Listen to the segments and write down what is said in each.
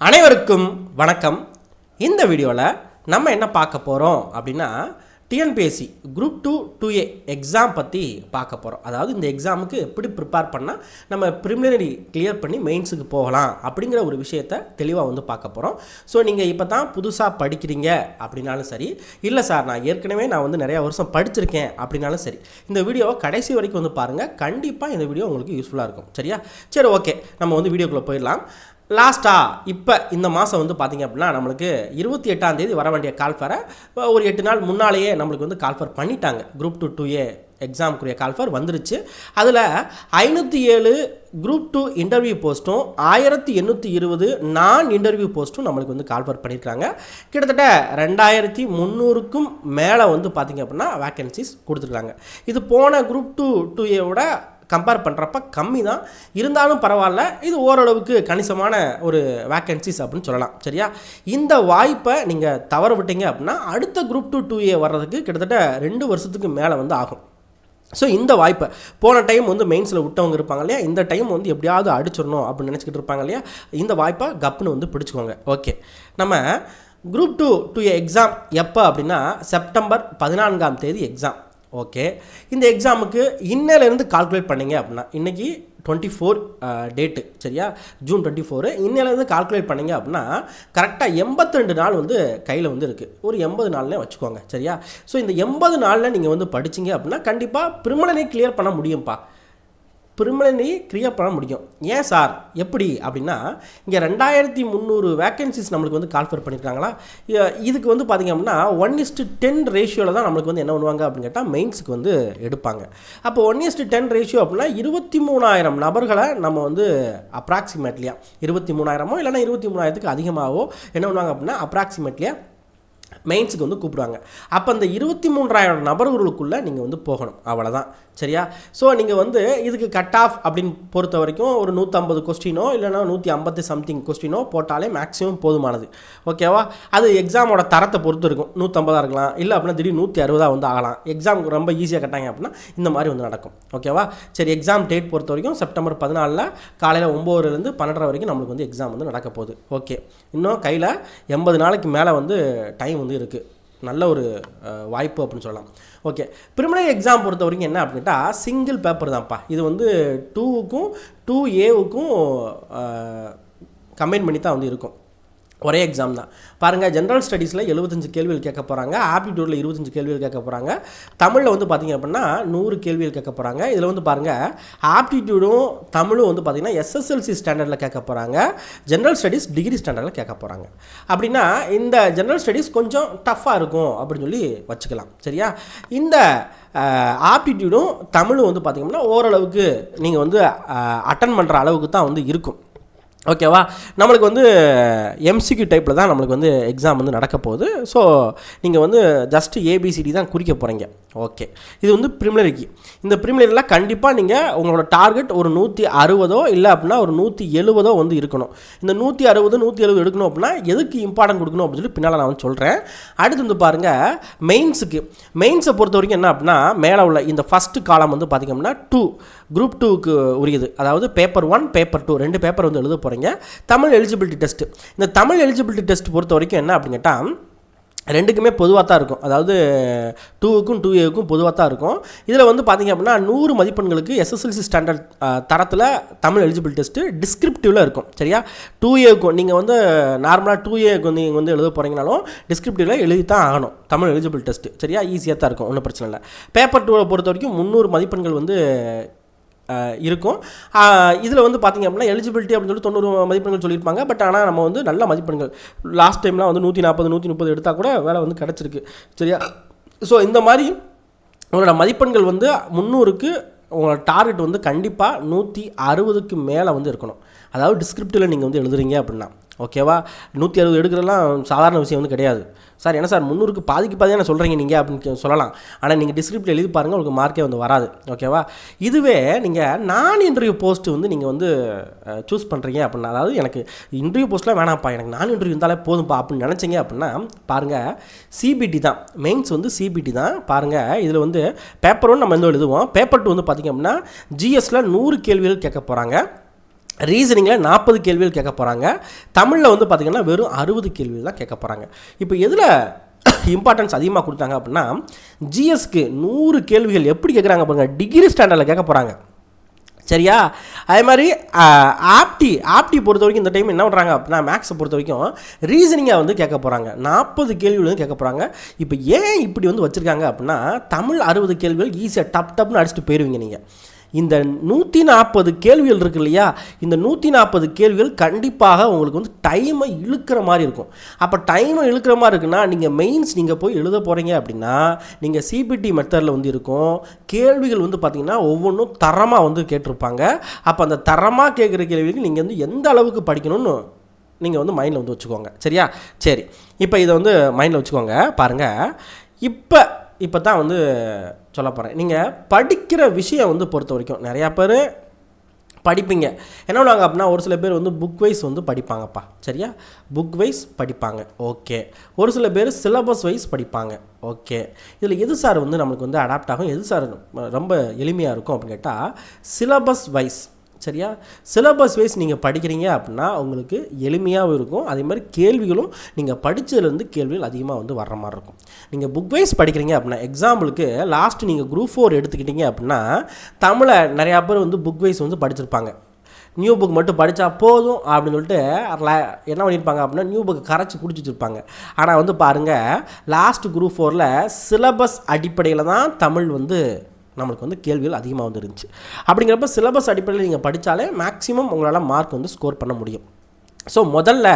அனைவருக்கும் வணக்கம். இந்த வீடியோவில் நம்ம என்ன பார்க்க போகிறோம் அப்படின்னா TNPSC group two two A exam பற்றி பார்க்க போகிறோம் அதாவது இந்த எக்ஸாமுக்கு எப்படி ப்ரிப்பேர் பண்ணால் நம்ம ப்ரிமினரி கிளியர் பண்ணி மெயின்ஸுக்கு போகலாம் அப்படிங்கிற ஒரு விஷயத்தை தெளிவாக வந்து பார்க்க போகிறோம் ஸோ நீங்கள் இப்போ தான் புதுசாக படிக்கிறீங்க அப்படின்னாலும் சரி இல்லை சார் நான் ஏற்கனவே நான் வந்து நிறையா வருஷம் படிச்சிருக்கேன் அப்படின்னாலும் சரி இந்த வீடியோவை கடைசி வரைக்கும் வந்து பாருங்கள் கண்டிப்பாக இந்த வீடியோ உங்களுக்கு யூஸ்ஃபுல்லாக இருக்கும். சரியா? சரி ஓகே நம்ம வந்து வீடியோக்குள்ளே போயிடலாம். லாஸ்ட்டாக இப்போ இந்த மாதம் வந்து பார்த்திங்க அப்படின்னா நம்மளுக்கு இருபத்தி எட்டாம் தேதி வர வேண்டிய கால்ஃபரை ஒரு எட்டு நாள் முன்னாலேயே நம்மளுக்கு வந்து கால்ஃபர் பண்ணிட்டாங்க. குரூப் டூ டூ ஏ எக்ஸாமுக்குரிய கால்ஃபர் வந்துருச்சு. அதில் ஐநூற்றி ஏழு குரூப் டூ இன்டர்வியூ போஸ்ட்டும் ஆயிரத்தி எண்ணூற்றி இருபது நான் இன்டர்வியூ போஸ்ட்டும் நம்மளுக்கு வந்து கால்ஃபர் பண்ணியிருக்காங்க கிட்டத்தட்ட ரெண்டாயிரத்தி முந்நூறுக்கும் மேலே வந்து பார்த்திங்க அப்படின்னா வேக்கன்சிஸ் கொடுத்துருக்காங்க. இது போன குரூப் டூ டூ ஏவோட கம்பேர் பண்ணுறப்ப கம்மி தான் இருந்தாலும் பரவாயில்ல இது ஓரளவுக்கு கணிசமான ஒரு வேக்கன்சிஸ் அப்படின்னு சொல்லலாம். சரியா? இந்த வாய்ப்பை நீங்கள் தவற விட்டீங்க அப்படின்னா அடுத்த குரூப் டூ டூ ஏ வர்றதுக்கு கிட்டத்தட்ட ரெண்டு வருஷத்துக்கு மேலே வந்து ஆகும். ஸோ இந்த வாய்ப்பை போன டைம் வந்து மெயின்ஸில் விட்டவங்க இருப்பாங்க இல்லையா? இந்த டைம் வந்து எப்படியாவது அடிச்சிடணும் அப்படின்னு நினச்சிக்கிட்டு இருப்பாங்க இல்லையா? இந்த வாய்ப்பை கப்புன்னு வந்து பிடிச்சிக்கோங்க. ஓகே நம்ம குரூப் டூ டூ எக்ஸாம் எப்போ அப்படின்னா செப்டம்பர் பதினான்காம் தேதி எக்ஸாம் ஓகே இந்த எக்ஸாமுக்கு இன்னிலேருந்து கால்குலேட் பண்ணிங்க அப்படின்னா இன்றைக்கி டுவெண்ட்டி ஃபோர் டேட்டு சரியா? ஜூன் டுவெண்ட்டி ஃபோரு இன்னிலேருந்து கால்குலேட் பண்ணிங்க அப்படின்னா கரெக்டாக எண்பத்தி ரெண்டு நாள் வந்து கையில் வந்து இருக்குது ஒரு எண்பது நாள்னே வச்சுக்கோங்க சரியா? ஸோ இந்த எண்பது நாளில் நீங்கள் வந்து படிச்சீங்க அப்படின்னா கண்டிப்பாக பிரிமலனை கிளியர் பண்ண முடியும்ப்பா ப்ரிமினரி கிளியர் பண்ண முடியும். ஏன் சார்? எப்படி? அப்படின்னா இங்கே ரெண்டாயிரத்தி முந்நூறு வேக்கன்சிஸ் நம்மளுக்கு வந்து கால்ஃபர் பண்ணியிருக்காங்களா இதுக்கு வந்து பார்த்திங்க அப்படின்னா ஒன் இஸ்ட்டு டென் ரேஷியோவில் தான் நம்மளுக்கு வந்து என்ன பண்ணுவாங்க அப்படின்னு கேட்டால் மெயின்ஸுக்கு வந்து எடுப்பாங்க. அப்போ ஒன் இஸ்ட்டு டென் ரேஷியோ அப்படின்னா இருபத்தி மூணாயிரம் நபர்களை நம்ம வந்து அப்ராக்சிமேட்லியாக இருபத்தி மூணாயிரமோ இல்லைன்னா இருபத்தி மூணாயிரத்துக்கு அதிகமாகவோ என்ன பண்ணுவாங்க அப்படின்னா அப்ராக்சிமேட்லியாக மெயின்ஸுக்கு வந்து கூப்பிடுவாங்க. அப்போ அந்த இருபத்தி மூன்றாயிரம் நபர்களுக்குள்ளே நீங்கள் வந்து போகணும். அவ்வளோதான் சரியா? ஸோ நீங்கள் வந்து இதுக்கு கட் ஆஃப் அப்படின்னு பொறுத்த வரைக்கும் ஒரு நூற்றம்பது கொஸ்டினோ இல்லைனா நூற்றி ஐம்பது சம்திங் கொஸ்டினோ போட்டாலே மேக்ஸிமம் போதுமானது. ஓகேவா அது எக்ஸாமோட தரத்தை பொறுத்து இருக்கும். நூற்றம்பதாக இருக்கலாம். இல்லை அப்படின்னா திடீர்னு நூற்றி அறுபதாக வந்து ஆகலாம். எக்ஸாம் ரொம்ப ஈஸியாக கட்டாங்க அப்படின்னா இந்த மாதிரி வந்து நடக்கும். ஓகேவா சரி எக்ஸாம் டேட் பொறுத்த வரைக்கும் செப்டம்பர் பதினாலில் காலையில் ஒம்போதுலேருந்து பன்னெண்டரை வரைக்கும் நம்மளுக்கு வந்து எக்ஸாம் வந்து நடக்க போகுது. ஓகே இன்னும் கையில் எண்பது நாளைக்கு மேலே வந்து டைம் வந்து இருக்குது நல்ல ஒரு வாய்ப்பு அப்படின்னு சொல்லலாம். ஓகே ப்ரிமினரி எக்ஸாம் பொறுத்த வரைக்கும் என்ன அப்படின்ட்டா சிங்கிள் பேப்பர் தான்ப்பா. இது வந்து டூவுக்கும் டூ ஏவுக்கும் கம்பைன் பண்ணி தான் வந்து இருக்கும். ஒரே எக்ஸாம் தான். பாருங்கள் ஜென்ரல் ஸ்டடீஸில் எழுபத்தஞ்சு கேள்விகள் கேட்க போகிறாங்க ஆப்டிடியூடில் இருபத்தஞ்சு கேள்விகள் கேட்க போகிறாங்க தமிழில் வந்து பார்த்திங்க அப்படின்னா நூறு கேள்விகள் கேட்க போகிறாங்க இதில் வந்து பாருங்கள் ஆப்டிடியூடும் தமிழும் வந்து பார்த்திங்கன்னா எஸ்எஸ்எல்சி ஸ்டாண்டர்டில் கேட்க போகிறாங்க ஜென்ரல் ஸ்டடீஸ் டிகிரி ஸ்டாண்டர்டில் கேட்க போகிறாங்க அப்படின்னா இந்த ஜென்ரல் ஸ்டடீஸ் கொஞ்சம் டஃப்பாக இருக்கும் அப்படின்னு சொல்லி வச்சுக்கலாம். சரியா? இந்த ஆப்டிடியூடும் தமிழும் வந்து பார்த்திங்கன்னா ஓரளவுக்கு நீங்கள் வந்து அட்டன் பண்ணுற அளவுக்கு தான் வந்து இருக்கும். ஓகேவா நம்மளுக்கு வந்து எம்சிக்யூ டைப்பில் தான் நம்மளுக்கு வந்து எக்ஸாம் வந்து நடக்க போகுது. ஸோ நீங்கள் வந்து ஜஸ்ட்டு ஏபிசிடி தான் குறிக்க போகிறீங்க ஓகே இது வந்து ப்ரிமிலரிக்கு இந்த ப்ரிமிலரியில் கண்டிப்பாக நீங்கள் உங்களோட டார்கெட் ஒரு நூற்றி அறுபதோ இல்லை அப்படின்னா ஒரு நூற்றி எழுபதோ வந்து இருக்கணும். இந்த நூற்றி அறுபது நூற்றி எழுபது எடுக்கணும் அப்படின்னா எதுக்கு இம்பார்ட்டன்ட் கொடுக்கணும் அப்படின்னு சொல்லி பின்னால் நான் வந்து சொல்கிறேன் அடுத்து வந்து பாருங்கள் மெயின்ஸுக்கு மெயின்ஸை பொறுத்த வரைக்கும் என்ன அப்படின்னா மேலே உள்ள இந்த ஃபஸ்ட்டு காலம் வந்து பார்த்திங்க அப்படின்னா டூ குரூப் டூக்கு உரியது. அதாவது பேப்பர் ஒன் பேப்பர் டூ ரெண்டு பேப்பர் வந்து எழுத போகிறீங்க தமிழ் எலிஜிபிலிட்டி டெஸ்ட் இந்த தமிழ் எலிஜிபிலிட்டி டெஸ்ட் பொறுத்த வரைக்கும் என்ன அப்படின்னு கேட்டால் ரெண்டுக்குமே பொதுவாக தான் இருக்கும். அதாவது டூவுக்கும் டூ ஏவுக்கும் பொதுவாக தான் இருக்கும். இதில் வந்து பார்த்தீங்க அப்படின்னா நூறு மதிப்பெண்களுக்கு எஸ்எஸ்எல்சி ஸ்டாண்டர்ட் தரத்தில் தமிழ் எலிஜிபிள் டெஸ்ட்டு டிஸ்கிரிப்டிவில் இருக்கும். சரியா? டூ ஏவுக்கும் நீங்கள் வந்து நார்மலாக டூ ஏவுக்கு வந்து நீங்கள் வந்து எழுத போகிறீங்கனாலும் டிஸ்கிரிப்டிவில் எழுதி தான் ஆகணும். தமிழ் எலிஜிபிள் டெஸ்ட்டு சரியா? ஈஸியாக தான் இருக்கும். ஒன்றும் பிரச்சனை இல்லை. பேப்பர் டூவை பொறுத்த வரைக்கும் முந்நூறு மதிப்பெண்கள் வந்து இருக்கும். இதில் வந்து பார்த்திங்க அப்படின்னா எலிஜிபிலிட்டி அப்படின்னு சொல்லி தொண்ணூறு மதிப்பெண்கள் சொல்லியிருப்பாங்க. பட் ஆனால் நம்ம வந்து நல்ல மதிப்பெண்கள். லாஸ்ட் டைம்லாம் வந்து நூற்றி நாற்பது நூற்றி முப்பது எடுத்தால் கூட வேலை வந்து கிடச்சிருக்கு. சரியா? ஸோ இந்த மாதிரி உங்களோட மதிப்பெண்கள் வந்து முந்நூறுக்கு உங்களோட டார்கெட் வந்து கண்டிப்பாக நூற்றி அறுபதுக்கு மேலே வந்து இருக்கணும். அதாவது டிஸ்கிரிப்டிவில் நீங்கள் வந்து எழுதுறீங்க அப்படின்னா ஓகேவா நூற்றி அறுபது எடுக்கிறதெல்லாம் சாதாரண விஷயம் வந்து கிடையாது. சார் என்ன சார் முந்நூறுக்கு பாதிக்கு பாதியாக நான் சொல்கிறீங்க நீங்கள் அப்படின்னு சொல்லலாம். ஆனால் நீங்கள் டிஸ்கிரிப்டில் எழுதி பாருங்கள் உங்களுக்கு மார்க்கே வந்து வராது. ஓகேவா இதுவே நீங்கள் நான் இன்டர்வியூ போஸ்ட்டு வந்து நீங்கள் வந்து சூஸ் பண்ணுறீங்க அப்படின்னா அதாவது எனக்கு இன்டர்வியூ போஸ்ட்லாம் வேணாம்ப்பா. எனக்கு நான் இன்டர்வியூ இருந்தாலே போதும்ப்பா அப்படின்னு நினச்சிங்க அப்படின்னா பாருங்கள் சிபிடி தான். மெயின்ஸ் வந்து சிபிடி தான். பாருங்கள் இதில் வந்து பேப்பர் ஒன்று நம்ம வந்து எழுதுவோம். பேப்பர் டூ வந்து பார்த்திங்க அப்படின்னா ஜிஎஸ்சில் நூறு கேள்விகள் கேட்க போகிறாங்க ரீசனிங்கில் நாற்பது கேள்விகள் கேட்க போகிறாங்க தமிழில் வந்து பார்த்திங்கன்னா வெறும் அறுபது கேள்விகள் தான் கேட்க போகிறாங்க இப்போ எதில் இம்பார்ட்டன்ஸ் அதிகமாக கொடுத்தாங்க அப்படின்னா ஜிஎஸ்க்கு நூறு கேள்விகள் எப்படி கேட்குறாங்க பாருங்கள் டிகிரி ஸ்டாண்டர்டில் கேட்க போகிறாங்க சரியா? அதே மாதிரி ஆப்டி ஆப்டி பொறுத்த வரைக்கும் இந்த டைம் என்ன பண்ணுறாங்க அப்படின்னா மேக்ஸை பொறுத்த வரைக்கும் ரீசனிங்காக வந்து கேட்க போகிறாங்க நாற்பது கேள்விகள் வந்து கேட்க போகிறாங்க இப்போ ஏன் இப்படி வந்து வச்சுருக்காங்க அப்படின்னா தமிழ் அறுபது கேள்விகள் ஈஸியாக டப் டப்னு அடிச்சுட்டு போயிடுவீங்க நீங்கள் இந்த நூற்றி நாற்பது கேள்விகள் இருக்கு இல்லையா? இந்த நூற்றி நாற்பது கேள்விகள் கண்டிப்பாக உங்களுக்கு வந்து டைமை இழுக்கிற மாதிரி இருக்கும். அப்போ டைமை இழுக்கிற மாதிரி இருக்குன்னா நீங்கள் மெயின்ஸ் நீங்கள் போய் எழுத போகிறீங்க அப்படின்னா நீங்கள் சிபிடி மெத்தடில் வந்து இருக்கும். கேள்விகள் வந்து பார்த்திங்கன்னா ஒவ்வொன்றும் தரமாக வந்து கேட்டிருப்பாங்க. அப்போ அந்த தரமாக கேட்குற கேள்விகள் நீங்கள் வந்து எந்த அளவுக்கு படிக்கணும்னு நீங்கள் வந்து மைண்டில் வந்து வச்சுக்கோங்க. சரியா? சரி. இப்போ இதை வந்து மைண்டில் வச்சுக்கோங்க. பாருங்கள் இப்போ இப்போ தான் வந்து சொல்ல போகிறேன் நீங்கள் படிக்கிற விஷயம் வந்து பொறுத்த வரைக்கும் நிறையா பேர் படிப்பீங்க. என்ன பண்ணுவாங்க அப்படின்னா ஒரு சில பேர் வந்து புக் வைஸ் வந்து படிப்பாங்கப்பா. சரியா? புக் வைஸ் படிப்பாங்க. ஓகே ஒரு சில பேர் சிலபஸ் வைஸ் படிப்பாங்க. ஓகே இதில் எது சார் வந்து நம்மளுக்கு வந்து அடாப்ட் ஆகும்? எது சார் ரொம்ப எளிமையாக இருக்கும் அப்படின்னு கேட்டால் சிலபஸ் வைஸ் சரியா? சிலபஸ் வைஸ் நீங்கள் படிக்கிறீங்க அப்படின்னா உங்களுக்கு எளிமையாகவும் இருக்கும். அதே மாதிரி கேள்விகளும் நீங்கள் படித்ததுலேருந்து கேள்விகள் அதிகமாக வந்து வர்ற மாதிரி இருக்கும். நீங்கள் புக் வைஸ் படிக்கிறீங்க அப்படின்னா எக்ஸாம்பிளுக்கு லாஸ்ட் நீங்கள் குரூப் ஃபோர் எடுத்துக்கிட்டீங்க அப்படின்னா தமிழை நிறையா பேர் வந்து புக் வைஸ் வந்து படிச்சிருப்பாங்க. நியூ புக் மட்டும் படித்தா போதும் அப்படின்னு சொல்லிட்டு என்ன பண்ணியிருப்பாங்க அப்படின்னா நியூ புக் கரைச்சி குடிச்சு வச்சுருப்பாங்க. ஆனால் வந்து பாருங்கள் லாஸ்ட் குரூப் ஃபோரில் சிலபஸ் அடிப்படையில் தான் தமிழ் வந்து நம்மளுக்கு வந்து கேள்விகள் அதிகமாக வந்து இருந்துச்சு அப்படிங்கிறப்ப சிலபஸ் அடிப்படையில் நீங்கள் படித்தாலே மேக்ஸிமம் உங்களால் மார்க் வந்து ஸ்கோர் பண்ண முடியும். ஸோ முதல்ல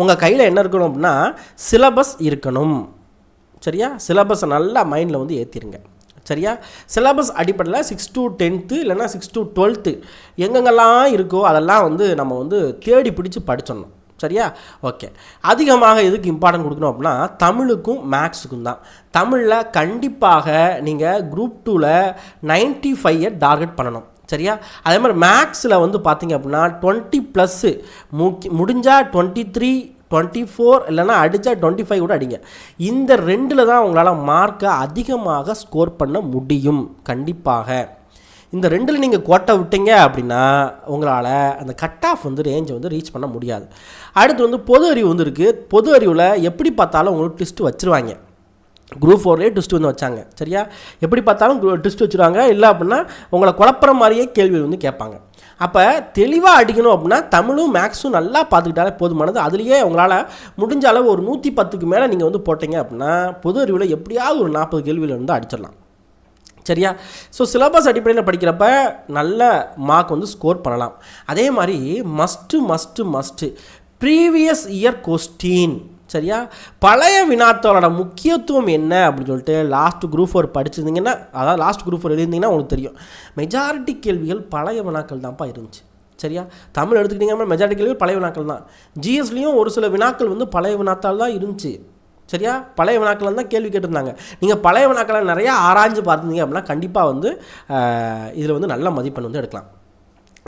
உங்கள் கையில் என்ன இருக்கணும் அப்படின்னா சிலபஸ் இருக்கணும். சரியா? சிலபஸை நல்லா மைண்டில் வந்து ஏற்றிருங்க சரியா? சிலபஸ் அடிப்படையில் சிக்ஸ் டு டென்த்து இல்லைன்னா சிக்ஸ் டு டுவெல்த்து எங்கெங்கெல்லாம் இருக்கோ அதெல்லாம் வந்து நம்ம வந்து தேடி பிடிச்சி படிச்சிடணும். சரியா? ஓகே அதிகமாக எதுக்கு இம்பார்ட்டன்ட் கொடுக்கணும் அப்படின்னா தமிழுக்கும் மேக்ஸுக்கும் தான். தமிழில் கண்டிப்பாக நீங்கள் குரூப் டூவில் நைன்ட்டி ஃபைவை டார்கெட் பண்ணணும். சரியா? அதே மாதிரி மேக்ஸில் வந்து பார்த்தீங்க அப்படின்னா டுவெண்ட்டி ப்ளஸ்ஸு முக்கி முடிஞ்சால் டுவெண்ட்டி த்ரீ டுவெண்ட்டி ஃபோர் இல்லைனா அடித்தா டுவெண்ட்டி ஃபைவ் கூட அடிங்க. இந்த ரெண்டில் தான் உங்களால் மார்க்கை அதிகமாக ஸ்கோர் பண்ண முடியும். கண்டிப்பாக. இந்த ரெண்டில் நீங்கள் கோட்டை விட்டீங்க அப்படின்னா உங்களால் அந்த கட் ஆஃப் வந்து ரேஞ்சை வந்து ரீச் பண்ண முடியாது. அடுத்து வந்து பொது அறிவு வந்து இருக்குது பொது அறிவில் எப்படி பார்த்தாலும் உங்களுக்கு ட்விஸ்ட் வச்சுருவாங்க. குரூப் ஃபோர்லேயே ட்விஸ்ட் வந்து வச்சாங்க. சரியா? எப்படி பார்த்தாலும் ட்விஸ்ட் வச்சுருவாங்க. இல்லை அப்படின்னா உங்களை குழப்புற மாதிரியே கேள்வி வந்து கேட்பாங்க. அப்போ தெளிவாக அடிக்கணும் அப்படின்னா தமிழும் மேக்ஸும் நல்லா பார்த்துக்கிட்டாலே போதுமானது. அதுலேயே உங்களால் முடிஞ்ச அளவு ஒரு நூற்றி பத்துக்கு மேலே நீங்கள் வந்து போட்டீங்க அப்படின்னா பொது அறிவில் எப்படியாவது ஒரு நாற்பது கேள்வியில் இருந்து அடிச்சிடலாம். சரியா? ஸோ சிலபஸ் அடிப்படையில் படிக்கிறப்ப நல்ல மார்க் வந்து ஸ்கோர் பண்ணலாம். அதே மாதிரி must must must previous year question சரியா? பழைய வினாத்தாளோட முக்கியத்துவம் என்ன அப்படின்னு சொல்லிட்டு லாஸ்ட் குரூப் ஃபோர் படிச்சிருந்தீங்கன்னா அதாவது லாஸ்ட் குரூப் ஃபோர் எழுதிருந்தீங்கன்னா உங்களுக்கு தெரியும். மெஜாரிட்டி கேள்விகள் பழைய வினாக்கள் தான்ப்பா இருந்துச்சு. சரியா? தமிழ் எடுத்துக்கிட்டிங்கன்னா மெஜாரிட்டி கேள்வி பழைய வினாக்கள் தான். ஜிஎஸ்லேயும் ஒரு சில வினாக்கள் வந்து பழைய வினாத்தால் தான் இருந்துச்சு. சரியா? பழைய வினாக்கள் தான் கேள்வி கேட்டிருந்தாங்க. நீங்கள் பழைய வினாக்களை நிறையா ஆராய்ஞ்சு பார்த்துருந்தீங்க அப்படின்னா கண்டிப்பாக வந்து இதில் வந்து நல்ல மதிப்பெண் வந்து எடுக்கலாம்.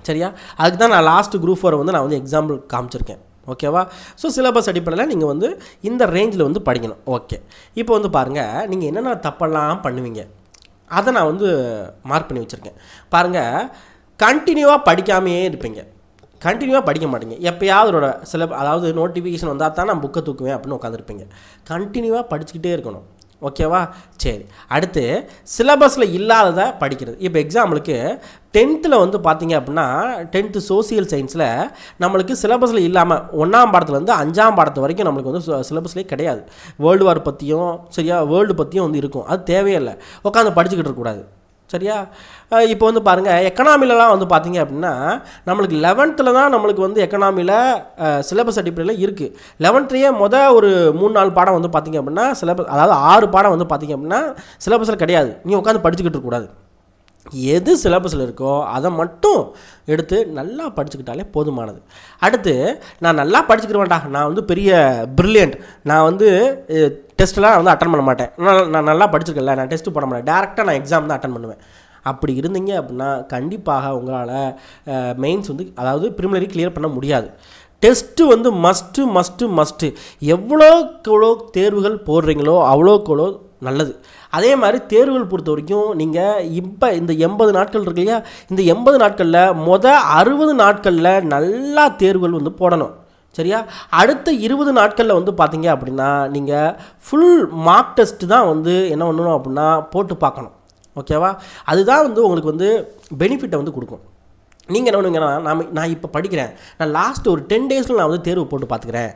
சரியா? அதுக்கு தான் நான் லாஸ்ட் குரூப் ஃபோரை வந்து நான் வந்து எக்ஸாம்பிள் காமிச்சிருக்கேன். ஓகேவா ஸோ சிலபஸ் அடிப்படையில் நீங்கள் வந்து இந்த ரேஞ்சில் வந்து படிக்கணும். ஓகே இப்போ வந்து பாருங்கள் நீங்கள் என்னென்ன தப்பெல்லாம் பண்ணுவீங்க? அதை நான் வந்து மார்க் பண்ணி வச்சுருக்கேன். பாருங்கள் கண்டினியூவாக படிக்காமையே இருப்பீங்க. கண்டினியூவாக படிக்க மாட்டீங்க. எப்போயாவது ஒரு சில அதாவது நோட்டிஃபிகேஷன் வந்தால் தான் நான் புக்கை தூக்குவேன் அப்படின்னு உட்காந்துருப்பீங்க கண்டினியூவாக படிச்சுக்கிட்டே இருக்கணும். ஓகேவா சரி. அடுத்து சிலபஸில் இல்லாததை படிக்கிறது. இப்போ எக்ஸாம்பிளுக்கு டென்த்தில் வந்து பார்த்தீங்க அப்படின்னா டென்த்து சோசியல் சயின்ஸில் நம்மளுக்கு சிலபஸில் இல்லாமல் ஒன்றாம் பாடத்துலேருந்து அஞ்சாம் பாடத்து வரைக்கும் நம்மளுக்கு வந்து சிலபஸ்லேயே கிடையாது. வேர்ல்டு வார் பற்றியும் சரியா? வேர்ல்டு பற்றியும் வந்து இருக்கும். அது தேவையில்லை உட்காந்து படிச்சுக்கிட்டு இருக்கக்கூடாது. சரியா? இப்போ வந்து பாருங்கள் எக்கனாமிலலாம் வந்து பார்த்தீங்க அப்படின்னா நம்மளுக்கு லெவன்த்தில் தான் நம்மளுக்கு வந்து எக்கனாமியில் சிலபஸ் அடிப்படையில் இருக்குது லெவன்த்லேயே மொதல் ஒரு மூணு நாலு பாடம் வந்து பார்த்தீங்க அப்படின்னா சிலபஸ் அதாவது ஆறு பாடம் வந்து பார்த்தீங்க அப்படின்னா சிலபஸில் கிடையாது. நீ உட்காந்து படிச்சுக்கிட்டு இருக்கக்கூடாது. எது சிலபஸில் இருக்கோ அதை மட்டும் எடுத்து நல்லா படிச்சுக்கிட்டாலே போதுமானது. அடுத்து நான் நல்லா படிச்சுக்கிடுவேன்டா நான் வந்து பெரிய ப்ரில்லியண்ட் நான் வந்து டெஸ்ட்டெலாம் வந்து அட்டன் பண்ண மாட்டேன். நான் நான் நல்லா படிச்சிருக்கேன்ல நான் டெஸ்ட்டு பண்ண மாட்டேன். டேரெக்டாக நான் எக்ஸாம் தான் அட்டன் பண்ணுவேன். அப்படி இருந்தீங்க அப்படின்னா கண்டிப்பாக உங்களால் மெயின்ஸ் வந்து அதாவது ப்ரிமினரி கிளியர் பண்ண முடியாது. டெஸ்ட்டு வந்து மஸ்ட்டு மஸ்ட்டு மஸ்ட்டு எவ்வளோக்கெவ்வளோ தேர்வுகள் போடுறீங்களோ அவ்வளோக்கெவ்வளோ நல்லது. அதே மாதிரி தேர்வுகள் பொறுத்த வரைக்கும் நீங்கள் இப்போ இந்த எண்பது நாட்கள் இருக்கு இல்லையா? இந்த எண்பது நாட்களில் மொதல் அறுபது நாட்களில் நல்லா தேர்வுகள் வந்து போடணும். சரியா? அடுத்த இருபது நாட்களில் வந்து பார்த்தீங்க அப்படின்னா நீங்கள் ஃபுல் மார்க் டெஸ்ட் தான் வந்து என்ன பண்ணணும் அப்படின்னா போட்டு பார்க்கணும். ஓகேவா அதுதான் வந்து உங்களுக்கு வந்து பெனிஃபிட்டை வந்து கொடுக்கும். நீங்கள் என்ன பண்ணுவீங்கன்னா நான் நான் இப்போ படிக்கிறேன். நான் லாஸ்ட் ஒரு டென் டேஸில் நான் வந்து தேர்வு போட்டு பார்த்துக்கிறேன்.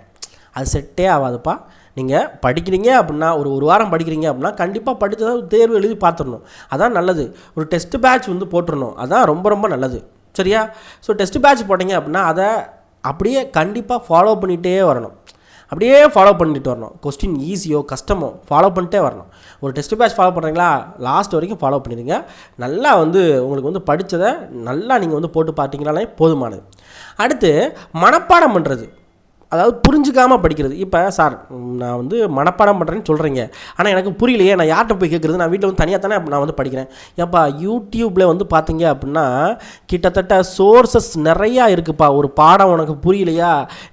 அது செட்டே ஆகாதுப்பா. நீங்கள் படிக்கிறீங்க அப்படின்னா ஒரு ஒரு வாரம் படிக்கிறீங்க அப்படின்னா கண்டிப்பாக படித்ததை தேர்வு எழுதி பார்த்துடணும். அதான் நல்லது. ஒரு டெஸ்ட் பேட்ச் வந்து போட்டுடணும். அதான் ரொம்ப ரொம்ப நல்லது. சரியா? ஸோ டெஸ்ட் பேட்ச் போட்டீங்க அப்படின்னா அதை அப்படியே கண்டிப்பாக ஃபாலோ பண்ணிகிட்டே வரணும். அப்படியே ஃபாலோ பண்ணிட்டு வரணும். கொஸ்டின் ஈஸியோ கஷ்டமோ ஃபாலோ பண்ணிட்டே வரணும். ஒரு டெஸ்ட் பேட்ச் ஃபாலோ பண்ணுறீங்களா லாஸ்ட் வரைக்கும் ஃபாலோ பண்ணிடுங்க. நல்லா வந்து உங்களுக்கு வந்து படித்ததை நல்லா நீங்கள் வந்து போட்டு பார்த்தீங்கனாலே போதுமானது. அடுத்து மனப்பாடம் பண்ணுறது அதாவது புரிஞ்சுக்காமல் படிக்கிறது. இப்போ சார் நான் வந்து மனப்பாடம் பண்ணுறேன்னு சொல்கிறீங்க ஆனால் எனக்கு புரியலையே. நான் யார்கிட்ட போய் கேட்குறது நான் வீட்டில் வந்து தனியாக தானே நான் வந்து படிக்கிறேன். ஏப்பா யூடியூப்பில் வந்து பார்த்தீங்க அப்படின்னா கிட்டத்தட்ட சோர்சஸ் நிறையா இருக்குப்பா. ஒரு பாடம் உனக்கு புரியலையா?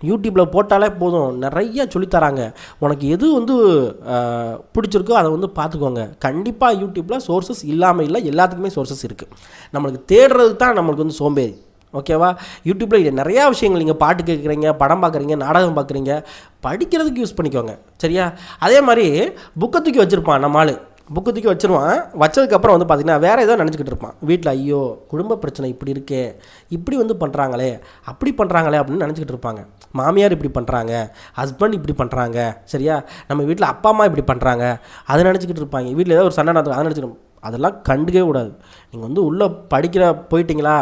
யூடியூப்பில் போட்டாலே போதும். நிறைய சொல்லித்தராங்க. உனக்கு எது வந்து பிடிச்சிருக்கோ அதை வந்து பார்த்துக்கோங்க கண்டிப்பாக யூடியூப்பில் சோர்சஸ் இல்லாமல் இல்லை. எல்லாத்துக்குமே சோர்சஸ் இருக்குது நம்மளுக்கு தேடுறதுக்கு தான் நம்மளுக்கு வந்து சோம்பேறி. ஓகேவா? யூடியூப்பில் நிறையா விஷயங்கள் நீங்கள் பாட்டு கேட்குறீங்க படம் பார்க்குறீங்க நாடகம் பார்க்குறீங்க படிக்கிறதுக்கு யூஸ் பண்ணிக்கோங்க. சரியா? அதே மாதிரி புக்கை தூக்கி வச்சுருப்பான் நம்ம ஆள். புக்கு தூக்கி வச்சுருவான். வச்சதுக்கப்புறம் வந்து பார்த்தீங்கன்னா வேறு ஏதோ நினச்சிக்கிட்டு இருப்பான். வீட்டில் ஐயோ குடும்ப பிரச்சனை இப்படி இருக்கே இப்படி வந்து பண்ணுறாங்களே அப்படி பண்ணுறாங்களே அப்படின்னு நினச்சிக்கிட்டு இருப்பாங்க. மாமியார் இப்படி பண்ணுறாங்க ஹஸ்பண்ட் இப்படி பண்ணுறாங்க சரியா? நம்ம வீட்டில் அப்பா அம்மா இப்படி பண்ணுறாங்க அதை நினச்சிக்கிட்டு இருப்பாங்க. வீட்டில் ஏதோ ஒரு சண்டை நடக்கும் அதை நினச்சிக்கணும் அதெல்லாம் கண்டுக்கவே கூடாது. நீங்கள் வந்து உள்ளே படிக்கிற போயிட்டீங்களா?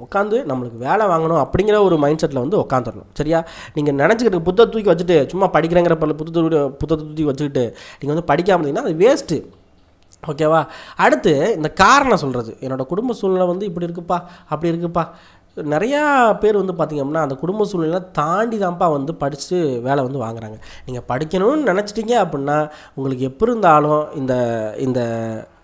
உட்காந்து நம்மளுக்கு வேலை வாங்கணும் அப்படிங்கிற ஒரு மைண்ட் செட்டில் வந்து உட்காந்துடணும் சரியா? நீங்கள் நினச்சிக்கிட்டு புத்தகத்தை தூக்கி வச்சுட்டு சும்மா படிக்கிறேங்கிற பல புத்தகத்தை புத்தகத்தை தூக்கி வச்சுக்கிட்டு நீங்கள் வந்து படிக்காம இருந்தீங்கன்னா அது வேஸ்ட்டு ஓகேவா அடுத்து இந்த காரணம் சொல்கிறது என்னோடய குடும்ப சூழ்நிலை வந்து இப்படி இருக்குப்பா அப்படி இருக்குப்பா. நிறையா பேர் வந்து பார்த்திங்க அப்படின்னா அந்த குடும்ப சூழ்நிலை தாண்டி தான்ப்பா வந்து படித்து வேலை வந்து வாங்குறாங்க. நீங்கள் படிக்கணும்னு நினச்சிட்டிங்க அப்படின்னா உங்களுக்கு எப்படி இருந்தாலும் இந்த இந்த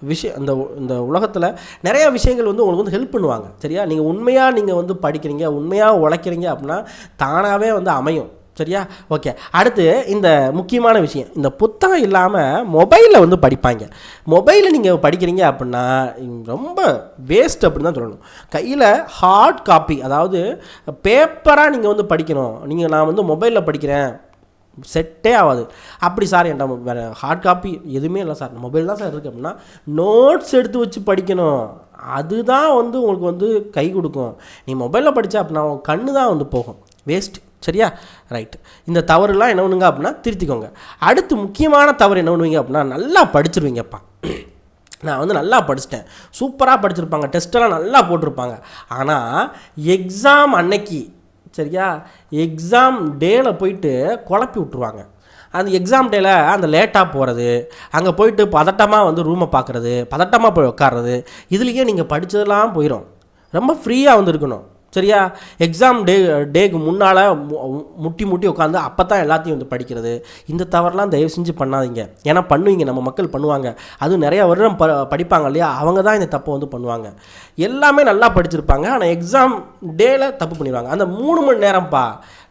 விஷயம் இந்த இந்த உலகத்தில் நிறைய விஷயங்கள் வந்து உங்களுக்கு வந்து ஹெல்ப் பண்ணுவாங்க. சரியா? நீங்கள் உண்மையாக நீங்கள் வந்து படிக்கிறீங்க உண்மையாக உழைக்கிறீங்க அப்படின்னா தானாகவே வந்து அமையும். சரியா? ஓகே அடுத்து இந்த முக்கியமான விஷயம். இந்த புத்தகம் இல்லாமல் மொபைலில் வந்து படிப்பாங்க. மொபைலில் நீங்கள் படிக்கிறீங்க அப்படின்னா ரொம்ப வேஸ்ட் அப்படின்னு தான் சொல்லணும். கையில் ஹார்ட் காப்பி அதாவது பேப்பராக நீங்கள் வந்து படிக்கணும். நீங்கள் நான் வந்து மொபைலில் படிக்கிறேன். செட்டே ஆகாது. அப்படி சார் என்கிட்ட வேறு ஹார்ட் காப்பி எதுவுமே இல்லை சார் மொபைல் தான் சார் இருக்குது அப்படின்னா நோட்ஸ் எடுத்து வச்சு படிக்கணும். அதுதான் வந்து உங்களுக்கு வந்து கை கொடுக்கும். நீ மொபைலில் படித்தா அப்படின்னா உன் கண்ணு தான் வந்து போகும். வேஸ்ட் சரியா? ரைட் இந்த தவறுலாம் என்ன பண்ணுங்க அப்படின்னா திருத்திக்கோங்க. அடுத்து முக்கியமான தவறு என்ன பண்ணுவீங்க அப்படின்னா நல்லா படிச்சிருவீங்கப்பா. நான் வந்து நல்லா படிச்சிட்டேன். சூப்பராக படிச்சிருப்பாங்க. டெஸ்ட்டெல்லாம் நல்லா போட்டிருப்பாங்க. ஆனால் எக்ஸாம் அன்னைக்கு சரியா? எக்ஸாம் டேல போயிட்டு குழப்பி விட்ருவாங்க அந்த எக்ஸாம் டேல அந்த லேட்டாக போகிறது அங்கே போயிட்டு பதட்டமாக வந்து ரூமை பார்க்குறது பதட்டமாக போய் உட்கார்றது இதுலேயே நீங்கள் படித்ததெல்லாம் போயிடும் ரொம்ப ஃப்ரீயாக வந்து இருக்கணும். சரியா? எக்ஸாம் டே டேக்கு முன்னால் முட்டி முட்டி உட்காந்து அப்போ தான் எல்லாத்தையும் வந்து படிக்கிறது. இந்த தவறுலாம் தயவு செஞ்சு பண்ணாதீங்க. ஏன்னா பண்ணுவீங்க. நம்ம மக்கள் பண்ணுவாங்க. அதுவும் நிறைய வருடம் ப படிப்பாங்க இல்லையா? அவங்க தான் இந்த தப்பை வந்து பண்ணுவாங்க. எல்லாமே நல்லா படிச்சிருப்பாங்க. ஆனால் எக்ஸாம் டேல தப்பு பண்ணிடுவாங்க. அந்த மூணு மணி நேரம்ப்பா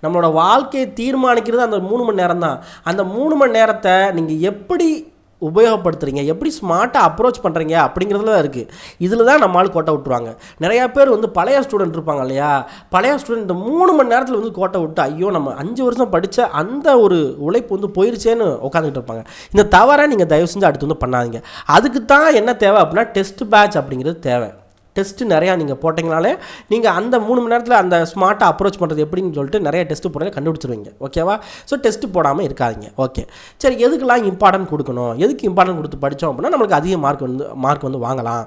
நம்மளோட வாழ்க்கையை தீர்மானிக்கிறது அந்த மூணு மணி நேரம் தான் அந்த மூணு மணி நேரத்தை நீங்கள் எப்படி உபயோகப்படுத்துறீங்க. எப்படி ஸ்மார்ட்டாக அப்ரோச் பண்ணுறீங்க அப்படிங்கிறதுல தான் இருக்குது இதில் தான் நம்மளால் கோட்டை விட்டுருவாங்க. நிறையா பேர் வந்து பழைய ஸ்டூடெண்ட் இருப்பாங்க இல்லையா? பழைய ஸ்டூடெண்ட் இந்த மூணு மணி நேரத்தில் வந்து கோட்டை விட்டு ஐயோ நம்ம அஞ்சு வருஷம் படித்த அந்த ஒரு உழைப்பு வந்து போயிருச்சேன்னு உட்காந்துக்கிட்டு இருப்பாங்க. இந்த தவறை நீங்கள் தயவு செஞ்சு அடுத்து வந்து பண்ணாதீங்க. அதுக்கு தான் என்ன தேவை அப்படின்னா டெஸ்ட் பேட்ச் அப்படிங்கிறது தேவை. டெஸ்ட்டு நிறையா நீங்கள் போட்டிங்கனாலே நீங்கள் அந்த மூணு மணி நேரத்தில் அந்த ஸ்மார்ட்டாக அப்ரோச் பண்ணுறது எப்படின்னு சொல்லிட்டு நிறைய டெஸ்ட்டு போடுறது கண்டுபிடிச்சிருவீங்க. ஓகேவா ஸோ டெஸ்ட்டு போடாமல் இருக்காதீங்க. ஓகே சரி எதுக்கெல்லாம் இம்பார்ட்டன்ட் கொடுக்கணும்? எதுக்கு இம்பார்ட்டன்ட் கொடுத்து படித்தோம் அப்படின்னா நம்மளுக்கு அதிக மார்க் வந்து மார்க் வந்து வாங்கலாம்.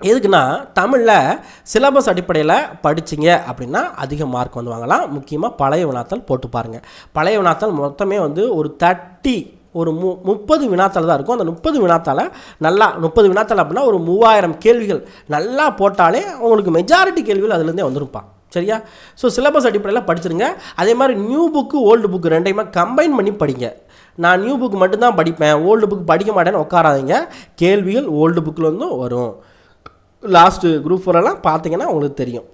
எதுக்குன்னா தமிழில் சிலபஸ் அடிப்படையில் படிச்சிங்க அப்படின்னா அதிக மார்க் வந்து வாங்கலாம். முக்கியமாக பழைய வினாத்தால் போட்டு பாருங்கள் பழைய வினாத்தால் மொத்தமே வந்து ஒரு தேர்ட்டி ஒரு மு முப்பது வினாத்தால் தான் இருக்கும். அந்த முப்பது வினாத்தால் நல்லா முப்பது வினாத்தால் அப்படின்னா ஒரு மூவாயிரம் கேள்விகள் நல்லா போட்டாலே உங்களுக்கு மெஜாரிட்டி கேள்விகள் அதுலேருந்தே வந்துருப்பான் சரியா? ஸோ சிலபஸ் அடிப்படையில் படிச்சிருங்க. அதே மாதிரி நியூ புக்கு ஓல்டு புக்கு ரெண்டையுமே கம்பைன் பண்ணி படிங்க. நான் நியூ புக் மட்டும்தான் படிப்பேன். ஓல்டு புக் படிக்க மாட்டேன்னு உட்காராதீங்க. கேள்விகள் ஓல்டு புக்கில் வரும். லாஸ்ட்டு குரூப் ஃபோரெல்லாம் பார்த்தீங்கன்னா உங்களுக்கு தெரியும்.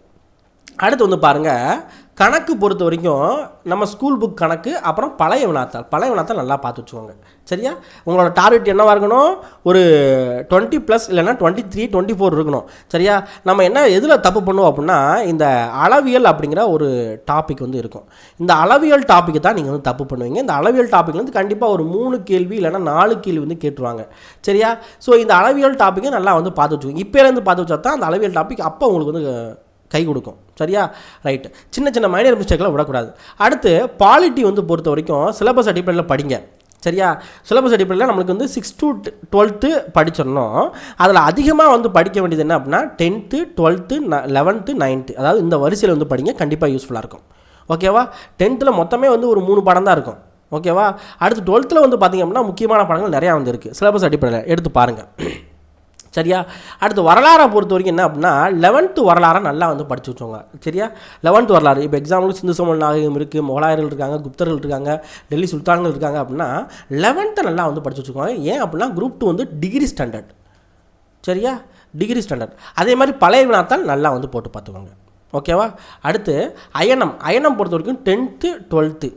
அடுத்து வந்து பாருங்கள் கணக்கு பொறுத்த வரைக்கும் நம்ம ஸ்கூல் புக் கணக்கு அப்புறம் பழைய வினாத்தாள். பழைய வினாத்தாள் நல்லா பார்த்து வச்சுக்கோங்க. சரியா? உங்களோட டார்கெட் என்னவாக இருக்கணும்? ஒரு டுவெண்ட்டி ப்ளஸ் இல்லைன்னா டுவெண்ட்டி த்ரீ டுவெண்ட்டி ஃபோர் இருக்கணும். சரியா? நம்ம என்ன எதில் தப்பு பண்ணுவோம் அப்படின்னா இந்த அளவியல் அப்படிங்கிற ஒரு டாபிக் வந்து இருக்கும். இந்த அளவியல் டாப்பிக்கு தான் நீங்கள் வந்து தப்பு பண்ணுவீங்க. இந்த அளவியல் டாப்பிக்லேருந்து கண்டிப்பாக ஒரு மூணு கேள்வி இல்லைன்னா நாலு கேள்வி வந்து கேட்டுருவாங்க. சரியா? ஸோ இந்த அளவியல் டாப்பிக்கை நல்லா வந்து பார்த்து வச்சுக்கோங்க. இப்போலேருந்து பார்த்து வச்சா தான் அந்த அளவியல் டாபிக் அப்போ உங்களுக்கு வந்து கை கொடுக்கும். சரியா? ரைட்டு சின்ன சின்ன மைனர் மிஸ்டேக்லாம் விடக்கூடாது. அடுத்து பாலிட்டி வந்து பொறுத்த வரைக்கும் சிலபஸ் அடிப்படையில் படிங்க. சரியா? சிலபஸ் அடிப்படையில் நம்மளுக்கு வந்து சிக்ஸ் டு டுவெல்த்து படிச்சிடணும். அதில் அதிகமாக வந்து படிக்க வேண்டியது என்ன அப்படின்னா டென்த்து டுவெல்த்து ந லெவன்த்து நைன்த்து அதாவது இந்த வரிசையில் வந்து படிங்க. கண்டிப்பாக யூஸ்ஃபுல்லாக இருக்கும். ஓகேவா டென்த்தில் மொத்தமே வந்து ஒரு மூணு படம் தான் இருக்கும். ஓகேவா அடுத்து டுவெல்த்தில் வந்து பார்த்திங்க அப்படின்னா முக்கியமான படங்கள் நிறையா வந்து இருக்குது சிலபஸ் அடிப்படையில் எடுத்து பாருங்கள் சரியா? அடுத்து வரலாறை பொறுத்த வரைக்கும் என்ன அப்படின்னா லெவன்த்து வரலாறை நல்லா வந்து படித்து வச்சோங்க சரியா? லெவன்த்து வரலாறு. இப்போ எக்ஸாம்பிள் சிந்து சமல் நாகரிகம் இருக்குது முகலாயர்கள் இருக்காங்க குப்தர்கள் இருக்காங்க டெல்லி சுல்தான்கள் இருக்காங்க அப்படின்னா லெவன்த்தை நல்லா வந்து படித்து வச்சுக்கோங்க ஏன் அப்படின்னா குரூப் டூ வந்து டிகிரி ஸ்டாண்டர்ட் சரியா? டிகிரி ஸ்டாண்டர்ட் அதே மாதிரி பழைய வினாத்தால் நல்லா வந்து போட்டு பார்த்துக்கோங்க. ஓகேவா அடுத்து அயனம். அயனம் பொறுத்த வரைக்கும் டென்த்து டுவெல்த்து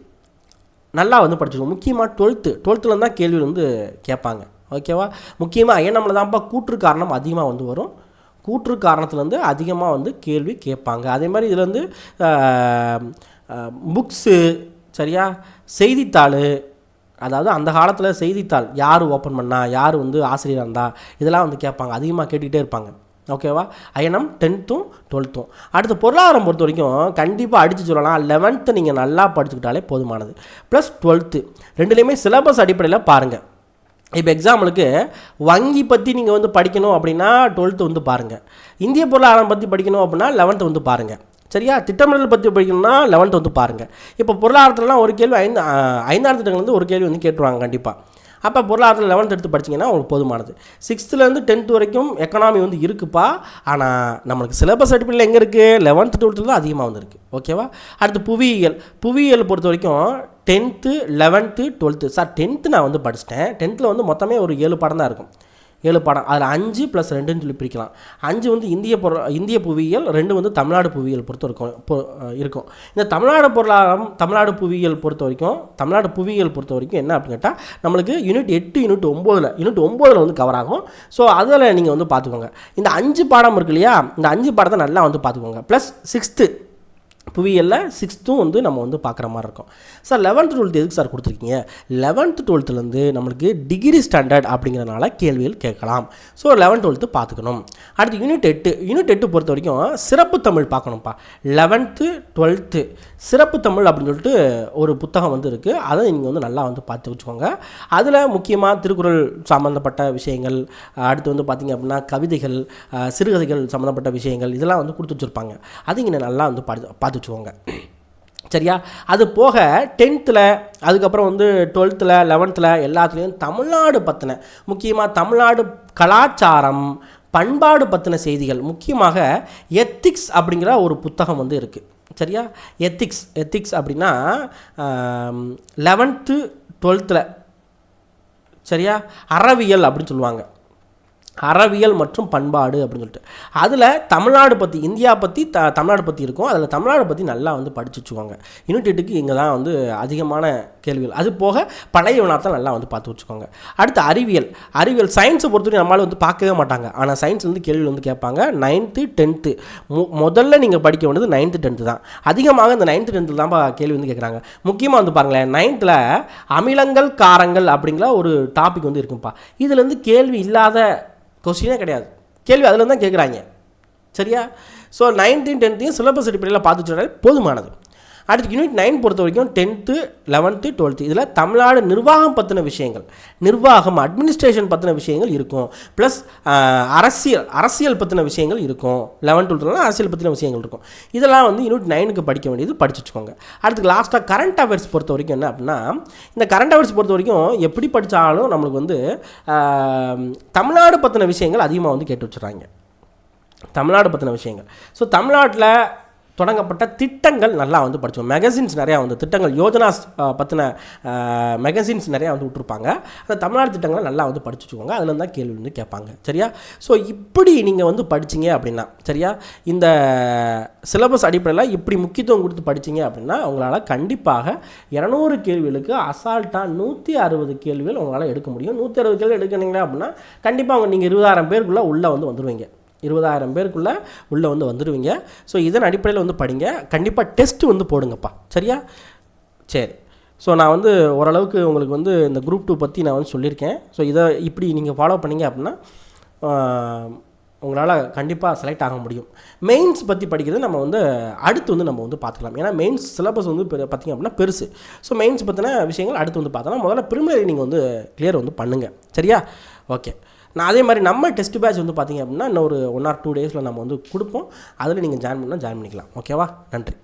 நல்லா வந்து படிச்சுக்கோங்க முக்கியமாக டுவெல்த்து டுவெல்த்தில் தான் கேள்வி வந்து கேட்பாங்க. ஓகேவா? முக்கியமாக அயனமில் தான்ப்பா கூற்று காரணம் அதிகமாக வந்து வரும்? கூற்று காரணத்துலேருந்து அதிகமாக வந்து கேள்வி கேட்பாங்க. அதே மாதிரி இதில் வந்து புக்ஸு சரியா? செய்தித்தாள் அதாவது அந்த காலத்தில் செய்தித்தாள் யார் ஓப்பன் பண்ணா யார் வந்து ஆசிரியராக இருந்தா இதெல்லாம் வந்து கேட்பாங்க. அதிகமாக கேட்டுக்கிட்டே இருப்பாங்க. ஓகேவா? அயனம் டென்த்தும் டுவெல்த்தும். அடுத்து பொருளாதாரம் பொறுத்த வரைக்கும் கண்டிப்பாக அடித்து சொல்லலாம். லெவன்த்து நீங்கள் நல்லா படிச்சுக்கிட்டாலே போதுமானது. ப்ளஸ் டுவெல்த்து ரெண்டுலேயுமே சிலபஸ் அடிப்படையில் பாருங்கள் இப்போ எக்ஸாம்பிளுக்கு வங்கி பற்றி நீங்கள் வந்து படிக்கணும் அப்படின்னா டுவெல்த்து வந்து பாருங்கள் இந்திய பொருளாதாரம் பற்றி படிக்கணும் அப்படின்னா லெவன்த்து வந்து பாருங்கள் சரியா? திட்டமிடல் பற்றி படிக்கணும்னா லெவன்த்து வந்து பாருங்கள் இப்போ பொருளாதாரத்துலலாம் ஒரு கேள்வி ஐந்து ஐந்தாறு திட்டங்கள் வந்து ஒரு கேள்வி வந்து கேட்டுருவாங்க கண்டிப்பாக அப்போ பொருளாதாரத்தில் லெவன்த் எடுத்து படிச்சிங்கன்னா உங்களுக்கு போதுமானது. சிக்ஸ்த்துலேருந்து டென்த் வரைக்கும் எக்கனாமி வந்து இருக்குப்பா. ஆனால் நம்மளுக்கு சிலபஸ் அடிப்படையில் எங்கே இருக்குது லெவன்த்து டுவெல்த்தில் தான் அதிகமாக வந்துருக்கு. ஓகேவா அடுத்து புவியியல். புவியியல் பொறுத்த வரைக்கும் tenth eleventh twelfth sir tenth நான் வந்து படிச்சிட்டேன். டென்த்தில் வந்து மொத்தமே ஒரு ஏழு பாடம் தான் இருக்கும். ஏழு பாடம். அதில் அஞ்சு ப்ளஸ் ரெண்டுன்னு சொல்லி பிரிக்கலாம். அஞ்சு வந்து இந்திய பொருள் இந்திய புவியியல் ரெண்டு வந்து தமிழ்நாடு புவியியல் பொறுத்த வரைக்கும் இருக்கும். இந்த தமிழ்நாடு பொருளாதாரம் தமிழ்நாடு புவியியல் பொறுத்த வரைக்கும் தமிழ்நாடு புவியியல் பொறுத்த வரைக்கும் என்ன அப்படின்னு கேட்டால் நம்மளுக்கு யூனிட் எட்டு யூனிட் ஒம்போதில் யூனிட் ஒம்போதில் வந்து கவர் ஆகும். ஸோ அதில் நீங்கள் வந்து பார்த்துக்கோங்க. இந்த அஞ்சு பாடம் இருக்கு இல்லையா? இந்த அஞ்சு பாடத்தை நல்லா வந்து பார்த்துக்கோங்க. ப்ளஸ் சிக்ஸ்த்து புவியியலில் சிக்ஸ்த்தும் வந்து நம்ம வந்து பார்க்குற மாதிரி இருக்கும். சார் லெவன்த்து டுவெல்த்து எதுக்கு சார் கொடுத்துருக்கீங்க? லெவன்த்து டுவெல்த்துலேருந்து நம்மளுக்கு டிகிரி ஸ்டாண்டர்ட் அப்படிங்கிறனால கேள்விகள் கேட்கலாம். ஸோ லெவன்த் டுவெல்த்து பார்த்துக்கணும். அடுத்து யூனிட் எட்டு. யூனிட் எட்டு பொறுத்த வரைக்கும் சிறப்பு தமிழ் பார்க்கணும்ப்பா. லெவன்த்து டுவெல்த்து சிறப்பு தமிழ் அப்படின்னு சொல்லிட்டு ஒரு புத்தகம் வந்து இருக்குது அதை நீங்கள் வந்து நல்லா வந்து பார்த்து வச்சுக்கோங்க. அதில் முக்கியமாக திருக்குறள் சம்மந்தப்பட்ட விஷயங்கள் அடுத்து வந்து பார்த்திங்க அப்படின்னா கவிதைகள் சிறுகதைகள் சம்மந்தப்பட்ட விஷயங்கள் இதெல்லாம் வந்து கொடுத்து வச்சுருப்பாங்க. அது இங்கே நல்லா வந்து பார்த்து பார்த்து வச்சுக்கோங்க சரியா? அது போக டென்த்தில் அதுக்கப்புறம் வந்து டுவெல்த்தில் லெவன்த்தில் எல்லாத்துலேயும் தமிழ்நாடு பற்றின முக்கியமாக தமிழ்நாடு கலாச்சாரம் பண்பாடு பற்றின செய்திகள் முக்கியமாக எத்திக்ஸ் அப்படிங்கிற ஒரு புத்தகம் வந்து இருக்குது சரியா? எத்திக்ஸ் எத்திக்ஸ் அப்படின்னா லெவன்த்து டுவெல்த்தில் சரியா? அறவியல் அப்படின்னு சொல்லுவாங்க. அறவியல் மற்றும் பண்பாடு அப்படின்னு சொல்லிட்டு. அதில் தமிழ்நாடு பற்றி இந்தியா பற்றி த தமிழ்நாடு பற்றி இருக்கும். அதில் தமிழ்நாடு பற்றி நல்லா வந்து படிச்சு வச்சுக்கோங்க யுனிடெட்டுக்கு இங்கே தான் வந்து அதிகமான கேள்விகள். அது போக பழைய வினாத்தான் நல்லா வந்து பார்த்து வச்சுக்கோங்க. அடுத்து அறிவியல். அறிவியல் சயின்ஸை பொறுத்தவரைக்கும் நம்மளால் வந்து பார்க்கவே மாட்டாங்க. ஆனால் சயின்ஸ் வந்து கேள்வி வந்து கேட்பாங்க. நைன்த்து டென்த்து மு முதல்ல நீங்கள் படிக்க வேண்டியது நைன்த்து டென்த்து தான். அதிகமாக இந்த நைன்த்து டென்த்தில் தான் கேள்வி வந்து கேட்குறாங்க. முக்கியமாக வந்து பாருங்களேன் நைன்த்தில் அமிலங்கள் காரங்கள் அப்படிங்கிற ஒரு டாபிக் வந்து இருக்கும்ப்பா இதுலேருந்து கேள்வி இல்லாத கொஸ்டினே கிடையாது. கேள்வி அதில் தான் கேட்குறாங்க சரியா? ஸோ நைன்டீன் டென்த்தையும் சிலபஸ் அடிப்படையில் பார்த்து வச்சுட்டாலே போதுமானது. அடுத்து யூனிட் நைன் பொறுத்த வரைக்கும் டென்த்து லெவன்த்து டுவெல்த்து இதில் தமிழ்நாடு நிர்வாகம் பற்றின விஷயங்கள். நிர்வாகம் அட்மினிஸ்ட்ரேஷன் பற்றின விஷயங்கள் இருக்கும். ப்ளஸ் அரசியல் அரசியல் பற்றின விஷயங்கள் இருக்கும். லெவன் டுவெல்த்துலாம் அரசியல் பற்றின விஷயங்கள் இருக்கும். இதெல்லாம் வந்து யூனிட் நைனுக்கு படிக்க வேண்டியது படிச்சு வச்சுக்கோங்க அடுத்து லாஸ்ட்டாக கரண்ட் அஃபேர்ஸ் பொறுத்த வரைக்கும் என்ன அப்படின்னா இந்த கரண்ட் அஃபேர்ஸ் பொறுத்த வரைக்கும் எப்படி படித்தாலும் நம்மளுக்கு வந்து தமிழ்நாடு பற்றின விஷயங்கள் அதிகமாக வந்து கேட்டு வச்சுறாங்க தமிழ்நாடு பற்றின விஷயங்கள். ஸோ தமிழ்நாட்டில் தொடங்கப்பட்ட திட்டங்கள் நல்லா வந்து படித்தோம் மெகசின்ஸ் நிறையா வந்து திட்டங்கள் யோஜனாஸ் பற்றின மெகசின்ஸ் நிறையா வந்து விட்ருப்பாங்க அந்த தமிழ்நாடு திட்டங்களை நல்லா வந்து படிச்சு வச்சுக்கோங்க. அதில் தான் கேள்வி வந்து கேட்பாங்க. சரியா? ஸோ இப்படி நீங்கள் வந்து படிச்சீங்க அப்படின்னா சரியா? இந்த சிலபஸ் அடிப்படையில் இப்படி முக்கியத்துவம் கொடுத்து படிச்சீங்க அப்படின்னா உங்களால் கண்டிப்பாக இரநூறு கேள்விகளுக்கு அசால்ட்டாக நூற்றி அறுபது கேள்விகள் உங்களால் எடுக்க முடியும். நூற்றி அறுபது கேள்வி எடுக்கிறீங்க அப்படின்னா கண்டிப்பாக அவங்க நீங்கள் இருபதாயிரம் பேருக்குள்ளே உள்ளே வந்து வந்துடுவீங்க இருபதாயிரம் பேருக்குள்ளே உள்ளே வந்து வந்துடுவீங்க ஸோ இதன் அடிப்படையில் வந்து படிங்க. கண்டிப்பாக டெஸ்ட்டு வந்து போடுங்கப்பா. சரியா? சரி. ஸோ நான் வந்து ஓரளவுக்கு உங்களுக்கு வந்து இந்த குரூப் டூ பற்றி நான் வந்து சொல்லியிருக்கேன். ஸோ இதை இப்படி நீங்கள் ஃபாலோ பண்ணிங்க அப்படின்னா உங்களால் கண்டிப்பாக செலக்ட் ஆக முடியும். மெயின்ஸ் பற்றி படிக்கிறது நம்ம வந்து அடுத்து வந்து நம்ம வந்து பார்த்துக்கலாம். ஏன்னா மெயின்ஸ் சிலபஸ் வந்து பெரு- பார்த்தீங்க அப்படின்னா பெருசு. ஸோ மெயின்ஸ் பற்றின விஷயங்கள் அடுத்து வந்து பார்த்தோன்னா முதல்ல ப்ரிமினரி நீங்கள் வந்து கிளியர் வந்து பண்ணுங்கள் சரியா? ஓகே நான் அதே மாதிரி நம்ம டெஸ்ட் பேட்ச் வந்து பார்த்தீங்க அப்படின்னா இன்னும் ஒரு ஒன் ஆர் டூ டேஸில் நம்ம வந்து கொடுப்போம். அதில் நீங்கள் ஜாயின் பண்ணால் ஜாயின் பண்ணிக்கலாம். ஓகேவா நன்றி.